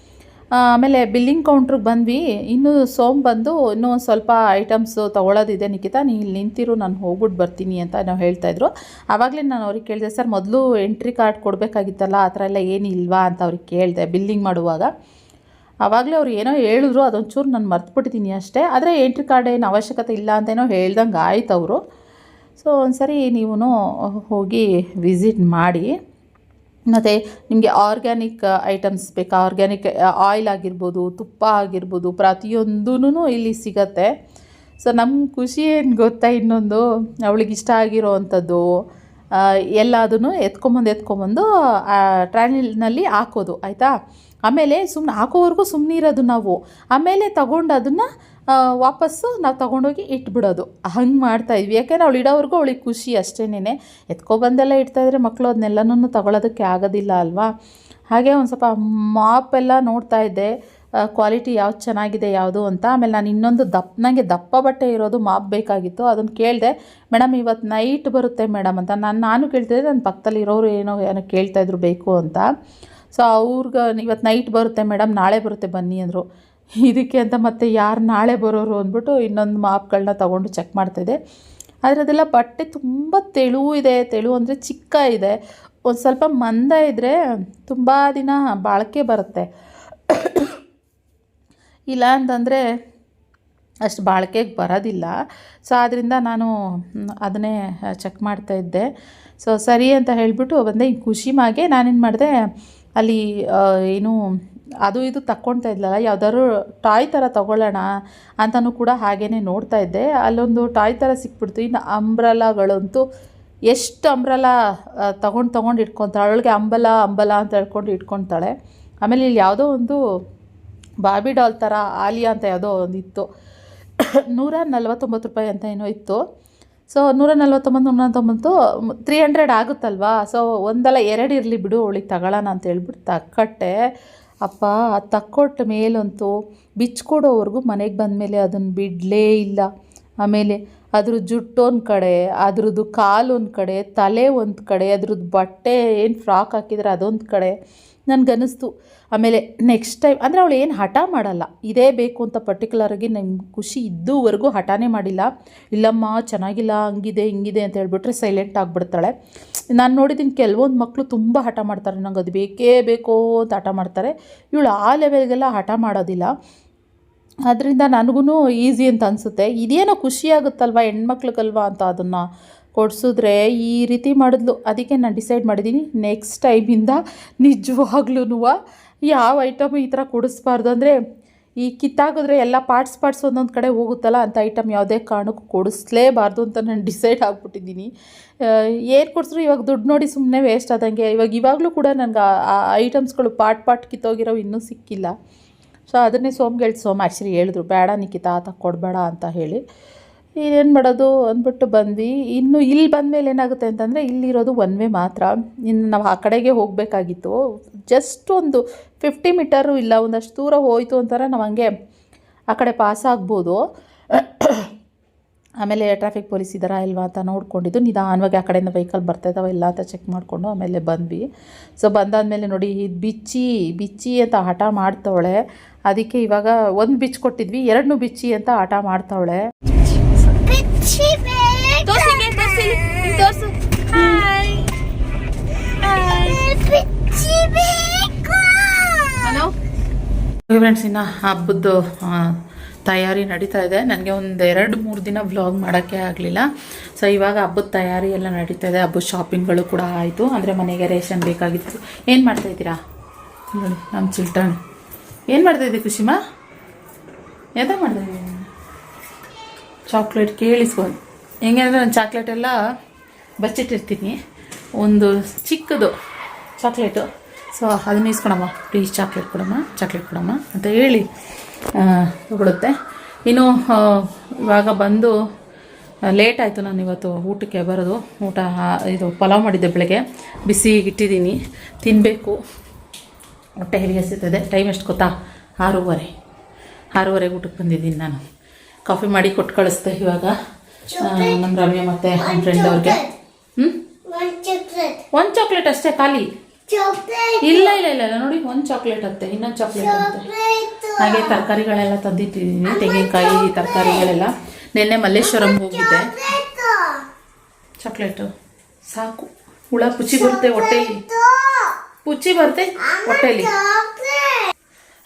ಆಮೇಲೆ ಬಿಲ್ಲಿಂಗ್ ಕೌಂಟ್ರಿಗೆ ಬಂದ್ವಿ. ಇನ್ನೂ ಸೋಮ್ ಬಂದು ಇನ್ನೂ ಒಂದು ಸ್ವಲ್ಪ ಐಟಮ್ಸು ತೊಗೊಳೋದಿದೆ, ನಿಖಿತಾ. ನೀ ಇಲ್ಲಿ ನಿಂತಿರು, ನಾನು ಹೋಗ್ಬಿಟ್ಟು ಬರ್ತೀನಿ ಅಂತ ನಾವು ಹೇಳ್ತಾಯಿದ್ರು ಆವಾಗಲೇ ನಾನು ಅವ್ರಿಗೆ ಕೇಳಿದೆ, ಸರ್, ಮೊದಲು ಎಂಟ್ರಿ ಕಾರ್ಡ್ ಕೊಡಬೇಕಾಗಿತ್ತಲ್ಲ, ಆ ಥರ ಎಲ್ಲ ಏನು ಇಲ್ವಾ? ಅಂತ ಅವ್ರಿಗೆ ಕೇಳಿದೆ ಬಿಲ್ಲಿಂಗ್ ಮಾಡುವಾಗ. ಆವಾಗಲೇ ಅವ್ರು ಏನೋ ಹೇಳಿದ್ರು, ಅದೊಂಚೂರು ನಾನು ಮರ್ತ್ಬಿಟ್ಟಿದ್ದೀನಿ ಅಷ್ಟೇ. ಆದರೆ ಎಂಟ್ರಿ ಕಾರ್ಡ್ ಏನು ಅವಶ್ಯಕತೆ ಇಲ್ಲ ಅಂತೇನೋ ಹೇಳ್ದಂಗೆ ಆಯ್ತು ಅವರು. ಸೊ ಒಂದು ಸರಿ ನೀವು ಹೋಗಿ ವಿಸಿಟ್ ಮಾಡಿ. ಮತ್ತು ನಿಮಗೆ ಆರ್ಗ್ಯಾನಿಕ್ ಐಟಮ್ಸ್ ಬೇಕಾ? ಆರ್ಗ್ಯಾನಿಕ್ ಆಯಿಲ್ ಆಗಿರ್ಬೋದು, ತುಪ್ಪ ಆಗಿರ್ಬೋದು ಪ್ರತಿಯೊಂದೂ ಇಲ್ಲಿ ಸಿಗತ್ತೆ. ಸೊ ನಮ್ಮ ಖುಷಿ ಏನು ಗೊತ್ತಾ ಇನ್ನೊಂದು? ಅವಳಿಗೆ ಇಷ್ಟ ಆಗಿರೋ ಅಂಥದ್ದು ಎಲ್ಲದನ್ನು ಎತ್ಕೊಂಬಂದು ಎತ್ಕೊಂಬಂದು ಟ್ರ್ಯಾನಿಲ್ನಲ್ಲಿ ಹಾಕೋದು, ಆಯಿತಾ? ಆಮೇಲೆ ಸುಮ್ಮನೆ ಹಾಕೋವರೆಗೂ ಸುಮ್ಮನೆ ಇರೋದು ನಾವು. ಆಮೇಲೆ ತಗೊಂಡು ಅದನ್ನು ವಾಪಸ್ಸು ನಾವು ತೊಗೊಂಡೋಗಿ ಇಟ್ಬಿಡೋದು. ಹಂಗೆ ಮಾಡ್ತಾ ಇದ್ವಿ. ಯಾಕೆಂದ್ರೆ ಅವಳು ಇಡೋವರೆಗೂ ಅವಳಿಗೆ ಖುಷಿ ಅಷ್ಟೇನೆ ಎತ್ಕೊಬಂದೆಲ್ಲ ಇಡ್ತಾಯಿದ್ರೆ ಮಕ್ಕಳು ಅದನ್ನೆಲ್ಲನೂ ತಗೊಳ್ಳೋದಕ್ಕೆ ಆಗೋದಿಲ್ಲ ಅಲ್ವಾ? ಹಾಗೆ ಒಂದು ಸ್ವಲ್ಪ ಮಾಪ್ ಎಲ್ಲ ನೋಡ್ತಾ ಇದ್ದೆ. ಕ್ವಾಲಿಟಿ ಯಾವ್ದು ಚೆನ್ನಾಗಿದೆ, ಯಾವುದು ಅಂತ. ಆಮೇಲೆ ನಾನು ಇನ್ನೊಂದು ದಪ್ಪ ನನಗೆ ದಪ್ಪ ಬಟ್ಟೆ ಇರೋದು ಮಾಪ್ ಬೇಕಾಗಿತ್ತು. ಅದನ್ನು ಕೇಳಿದೆ, ಮೇಡಮ್ ಇವತ್ತು ನೈಟ್ ಬರುತ್ತೆ ಮೇಡಮ್ ಅಂತ. ನಾನು ನಾನು ಕೇಳ್ತಿದ್ದೆ ನನ್ನ ಪಕ್ಕದಲ್ಲಿ ಇರೋರು ಏನೋ ಏನೋ ಕೇಳ್ತಾಯಿದ್ರು ಬೇಕು ಅಂತ. ಸೊ, ಅವ್ರಿಗೆ ಇವತ್ತು ನೈಟ್ ಬರುತ್ತೆ ಮೇಡಮ್, ನಾಳೆ ಬರುತ್ತೆ ಬನ್ನಿ ಅಂದರು. ಇದಕ್ಕೆ ಅಂತ ಮತ್ತೆ ಯಾರು ನಾಳೆ ಬರೋರು ಅಂದ್ಬಿಟ್ಟು ಇನ್ನೊಂದು ಮಾಪ್ಗಳನ್ನ ತೊಗೊಂಡು ಚೆಕ್ ಮಾಡ್ತಾಯಿದ್ದೆ ಆದರೆ ಅದೆಲ್ಲ ಬಟ್ಟೆ ತುಂಬ ತೆಳು ಇದೆ. ತೆಳು ಅಂದರೆ ಚಿಕ್ಕ ಇದೆ. ಒಂದು ಸ್ವಲ್ಪ ಮಂದ ಇದ್ದರೆ ತುಂಬ ದಿನ ಬಾಳಿಕೆ ಬರುತ್ತೆ. ಇಲ್ಲ ಅಂತಂದರೆ ಅಷ್ಟು ಬಾಳಿಕೆಗೆ ಬರೋದಿಲ್ಲ. ಸೊ ಆದ್ದರಿಂದ ನಾನು ಅದನ್ನೇ ಚೆಕ್ ಮಾಡ್ತಾ ಇದ್ದೆ. ಸೊ ಸರಿ ಅಂತ ಹೇಳಿಬಿಟ್ಟು ಬಂದೆ. ಖುಷಿ ಮಾಗೆ ನಾನೇನು ಮಾಡಿದೆ. ಅಲ್ಲಿ ಏನು ಅದು ಇದು ತಕ್ಕೊಳ್ತಾ ಇದ್ಲಲ್ಲ, ಯಾವ್ದಾದ್ರು ಟಾಯ್ ಥರ ತಗೊಳ್ಳೋಣ ಅಂತಲೂ ಕೂಡ ಹಾಗೇ ನೋಡ್ತಾ ಇದ್ದೆ. ಅಲ್ಲೊಂದು ಟಾಯ್ ಥರ ಸಿಕ್ಬಿಡ್ತು. ಇನ್ನು ಅಂಬ್ರಲಾಗಳಂತೂ ಎಷ್ಟು ಅಂಬ್ರಲ ತೊಗೊಂಡು ತೊಗೊಂಡು ಇಟ್ಕೊತಾಳೆ. ಅವಳಿಗೆ ಅಂಬಲ ಅಂಬಲ ಅಂತ ಹೇಳ್ಕೊಂಡು ಇಟ್ಕೊತಾಳೆ. ಆಮೇಲೆ ಇಲ್ಲಿ ಯಾವುದೋ ಒಂದು ಬಾಬಿ ಡಾಲ್ ಥರ ಆಲಿಯಾ ಅಂತ ಯಾವುದೋ ಒಂದು ಇತ್ತು. ನೂರ ನಲ್ವತ್ತೊಂಬತ್ತು ರೂಪಾಯಿ ಅಂತ ಏನೋ ಇತ್ತು. ಸೊ, ನೂರ ನಲ್ವತ್ತೊಂಬತ್ತು, ನೂರ ತೊಂಬತ್ತು ತ್ರೀ ಹಂಡ್ರೆಡ್ ಆಗುತ್ತಲ್ವಾ? ಸೊ, ಒಂದಲ್ಲ ಎರಡು ಇರಲಿ ಬಿಡು, ಅವಳಿಗೆ ತಗೊಳ್ಳೋಣ ಅಂತ ಹೇಳ್ಬಿಟ್ಟು ತಕ್ಕಟ್ಟೆ. ಅಪ್ಪ ತಕ್ಕೊಟ್ಟ ಮೇಲಂತೂ ಬಿಚ್ಕೊಡೋವರೆಗೂ ಮನೆಗೆ ಬಂದಮೇಲೆ ಅದನ್ನು ಬಿಡಲೇ ಇಲ್ಲ. ಆಮೇಲೆ ಅದ್ರ ಜುಟ್ಟೊಂದು ಕಡೆ ಅದ್ರದ್ದು ಕಾಲು ಒಂದು ಕಡೆ, ತಲೆ ಒಂದು ಕಡೆ ಅದ್ರದ್ದು ಬಟ್ಟೆ ಏನು ಫ್ರಾಕ್ ಹಾಕಿದ್ರೆ ಅದೊಂದು ಕಡೆ. ನನಗನ್ನಿಸ್ತು. ಆಮೇಲೆ ನೆಕ್ಸ್ಟ್ ಟೈಮ್ ಅಂದರೆ ಅವಳು ಏನು ಹಠ ಮಾಡಲ್ಲ. ಇದೇ ಬೇಕು ಅಂತ ಪರ್ಟಿಕ್ಯುಲರಾಗಿ ನಂಗೆ ಖುಷಿ ಇದ್ದೂವರೆಗೂ ಹಠನೇ ಮಾಡಿಲ್ಲ. ಇಲ್ಲಮ್ಮ, ಚೆನ್ನಾಗಿಲ್ಲ, ಹಂಗಿದೆ, ಹಿಂಗಿದೆ ಅಂತ ಹೇಳ್ಬಿಟ್ರೆ ಸೈಲೆಂಟ್ ಆಗಿಬಿಡ್ತಾಳೆ. ನಾನು ನೋಡಿದ್ದೀನಿ ಕೆಲವೊಂದು ಮಕ್ಕಳು ತುಂಬ ಹಠ ಮಾಡ್ತಾರೆ. ನಂಗೆ ಅದು ಬೇಕೇ ಬೇಕೋ ಅಂತ ಹಠ ಮಾಡ್ತಾರೆ. ಇವಳು ಆ ಲೆವೆಲ್ಗೆಲ್ಲ ಹಠ ಮಾಡೋದಿಲ್ಲ. ಅದರಿಂದ ನನಗೂ ಈಸಿ ಅಂತ ಅನಿಸುತ್ತೆ. ಇದೇನೋ ಖುಷಿಯಾಗುತ್ತಲ್ವ ಹೆಣ್ಮಕ್ಳಿಗಲ್ವಾ ಅಂತ ಅದನ್ನು ಕೊಡಿಸಿದ್ರೆ ಈ ರೀತಿ ಮಾಡಿದ್ಲು. ಅದಕ್ಕೆ ನಾನು ಡಿಸೈಡ್ ಮಾಡಿದ್ದೀನಿ ನೆಕ್ಸ್ಟ್ ಟೈಮಿಂದ ನಿಜವಾಗ್ಲೂ ಯಾವ ಐಟಮ್ ಈ ಥರ ಕೊಡಿಸ್ಬಾರ್ದು ಅಂದರೆ, ಈ ಕಿತ್ತಾಗಿದ್ರೆ ಎಲ್ಲ ಪಾರ್ಟ್ಸ್ ಪಾರ್ಟ್ಸ್ ಒಂದೊಂದು ಕಡೆ ಹೋಗುತ್ತಲ್ಲ ಅಂತ ಐಟಮ್ ಯಾವುದೇ ಕಾರಣಕ್ಕೂ ಕೊಡಿಸ್ಲೇಬಾರ್ದು ಅಂತ ನಾನು ಡಿಸೈಡ್ ಆಗಿಬಿಟ್ಟಿದ್ದೀನಿ. ಏನು ಕೊಡಿಸ್ರು ಇವಾಗ ದುಡ್ಡು ನೋಡಿ ಸುಮ್ಮನೆ ವೇಸ್ಟ್ ಆದಂಗೆ. ಇವಾಗ ಇವಾಗಲೂ ಕೂಡ ನನಗೆ ಆ ಐಟಮ್ಸ್ಗಳು ಪಾರ್ಟ್ ಪಾರ್ಟ್ ಕಿತ್ತೋಗಿರೋ ಇನ್ನೂ ಸಿಕ್ಕಿಲ್ಲ. ಸೊ ಅದನ್ನೇ ಸೋಮ್ಗೆ ಸೋಮ್ ಆ್ಯಕ್ಚುಲಿ ಹೇಳಿದ್ರು, ಬೇಡ ನಿಖಿತ ಆತ ಕೊಡಬೇಡ ಅಂತ ಹೇಳಿ. ಏನು ಮಾಡೋದು ಅಂದ್ಬಿಟ್ಟು ಬಂದ್ವಿ. ಇನ್ನು ಇಲ್ಲಿ ಬಂದಮೇಲೆ ಏನಾಗುತ್ತೆ ಅಂತಂದರೆ ಇಲ್ಲಿರೋದು ಒನ್ ವೇ ಮಾತ್ರ. ಇನ್ನು ನಾವು ಆ ಕಡೆಗೆ ಹೋಗಬೇಕಾಗಿತ್ತು. ಜಸ್ಟ್ ಒಂದು ಫಿಫ್ಟಿ ಮೀಟರು ಇಲ್ಲ, ಒಂದಷ್ಟು ದೂರ ಹೋಯಿತು ಅಂತಾರೆ ನಾವು ಹಂಗೆ ಆ ಕಡೆ ಪಾಸ್ ಆಗ್ಬೋದು. ಆಮೇಲೆ ಟ್ರಾಫಿಕ್ ಪೊಲೀಸ್ ಇದ್ದಾರಾ ಇಲ್ವಾ ಅಂತ ನೋಡ್ಕೊಂಡಿದ್ದು. ನಿಧಾನವಾಗಿ ಆ ಕಡೆಯಿಂದ ವೆಹಿಕಲ್ ಬರ್ತಾ ಇದ್ದಾವೆ ಇಲ್ಲ ಅಂತ ಚೆಕ್ ಮಾಡಿಕೊಂಡು ಆಮೇಲೆ ಬಂದ್ವಿ. ಸೊ ಬಂದಾದಮೇಲೆ ನೋಡಿ, ಇದು ಬಿಚ್ಚಿ ಬಿಚ್ಚಿ ಅಂತ ಹಠ ಮಾಡ್ತವಳೆ. ಅದಕ್ಕೆ ಇವಾಗ ಒಂದು ಬಿಚ್ಚು ಕೊಟ್ಟಿದ್ವಿ ಎರಡನ್ನೂ ಬಿಚ್ಚಿ ಅಂತ ಹಠ ಮಾಡ್ತಾವಳೆ. Bag. ತೋರ್ಸು ಹಾಯ್. ಹಲೋ ಫ್ರೆಂಡ್ಸ್ ಇನ್ನು ಹಬ್ಬದ್ದು ತಯಾರಿ ನಡೀತಾ ಇದೆ. ನನಗೆ ಒಂದು ಎರಡು ಮೂರು ದಿನ ವ್ಲಾಗ್ ಮಾಡೋಕ್ಕೆ ಆಗಲಿಲ್ಲ. ಸೊ ಇವಾಗ ಹಬ್ಬದ ತಯಾರಿ ಎಲ್ಲ ನಡೀತಾ ಇದೆ. ಹಬ್ಬದ ಶಾಪಿಂಗ್ಗಳು ಕೂಡ ಆಯಿತು. ಅಂದರೆ ಮನೆಗೆ ರೇಷನ್ ಬೇಕಾಗಿತ್ತು. ಏನು ಮಾಡ್ತಾಯಿದ್ದೀರಾ ನೋಡಿ ನಮ್ಮ ಚಿಲ್ಡ್ರನ್. ಏನು ಮಾಡ್ತಾಯಿದ್ದೆ ಖುಷಿಮಾ ಮಾಡ್ತಾ ಮಾಡ್ತಾಯಿದ್ದೀನಿ ಚಾಕ್ಲೇಟ್ ಕೇಳಿಸ್ಕೊಂಡು ಹೆಂಗೆ ಅಂದರೆ ನಾನು ಚಾಕ್ಲೇಟೆಲ್ಲ ಬಚ್ಚಿಟ್ಟಿರ್ತೀನಿ. ಒಂದು ಚಿಕ್ಕದು ಚಾಕ್ಲೇಟು ಸೊ ಅದನ್ನ ಇಸ್ಕೊಳಮ್ಮ ಪ್ಲೀಸ್ ಚಾಕ್ಲೇಟ್ ಕೊಡಮ್ಮ ಚಾಕ್ಲೇಟ್ ಕೊಡಮ್ಮ ಅಂತ ಹೇಳಿ ಕೊಡುತ್ತೆ. ಇನ್ನು ಇವಾಗ ಬಂದು ಲೇಟ್ ಆಯಿತು ನಾನು ಇವತ್ತು ಊಟಕ್ಕೆ ಬರೋದು. ಊಟ ಇದು ಪಲಾವ್ ಮಾಡಿದ್ದೆ ಬೆಳಗ್ಗೆ. ಬಿಸಿ ಇಟ್ಟಿದ್ದೀನಿ. ತಿನ್ನಬೇಕು ಹೊಟ್ಟೆ ಹೆರಿಗೆ ಸಿಗ್ತದೆ ಟೈಮ್ ಎಷ್ಟು ಗೊತ್ತಾ? ಆರೂವರೆ. ಆರೂವರೆಗೆ ಊಟಕ್ಕೆ ಬಂದಿದ್ದೀನಿ ನಾನು. ಕಾಫಿ ಮಾಡಿ ಕೊಟ್ಟು ಕಳಿಸ್ದೆ ಇವಾಗ. ನಮ್ಮ ರಮ್ಯ ಮತ್ತೆ ನಮ್ಮ ಫ್ರೆಂಡ್ ಅವ್ರಿಗೆ. ಹ್ಞೂ ಒಂದು ಚಾಕ್ಲೇಟ್ ಅಷ್ಟೇ ಖಾಲಿ? ಇಲ್ಲ ಇಲ್ಲ ಇಲ್ಲ ಇಲ್ಲ. ನೋಡಿ ಒಂದು ಚಾಕ್ಲೇಟ್ ಅತ್ತೆ. ಇನ್ನೊಂದು ಚಾಕ್ಲೇಟ್ ಅಂತೆ ಹಾಗೆ ತರಕಾರಿಗಳೆಲ್ಲ ತಂದಿಟ್ಟಿದ್ದೀನಿ ತೆಂಗಿನಕಾಯಿ ತರಕಾರಿಗಳೆಲ್ಲ. ನಿನ್ನೆ ಮಲ್ಲೇಶ್ವರಂ ಹೋಗಿದ್ದೆ. ಚಾಕ್ಲೇಟು ಸಾಕು. ಹುಳ ಪುಚ್ಚಿ ಬರುತ್ತೆ ಹೊಟ್ಟೆಲಿ. ಪುಚ್ಚಿ ಬರುತ್ತೆ ಹೊಟ್ಟೆಲಿ.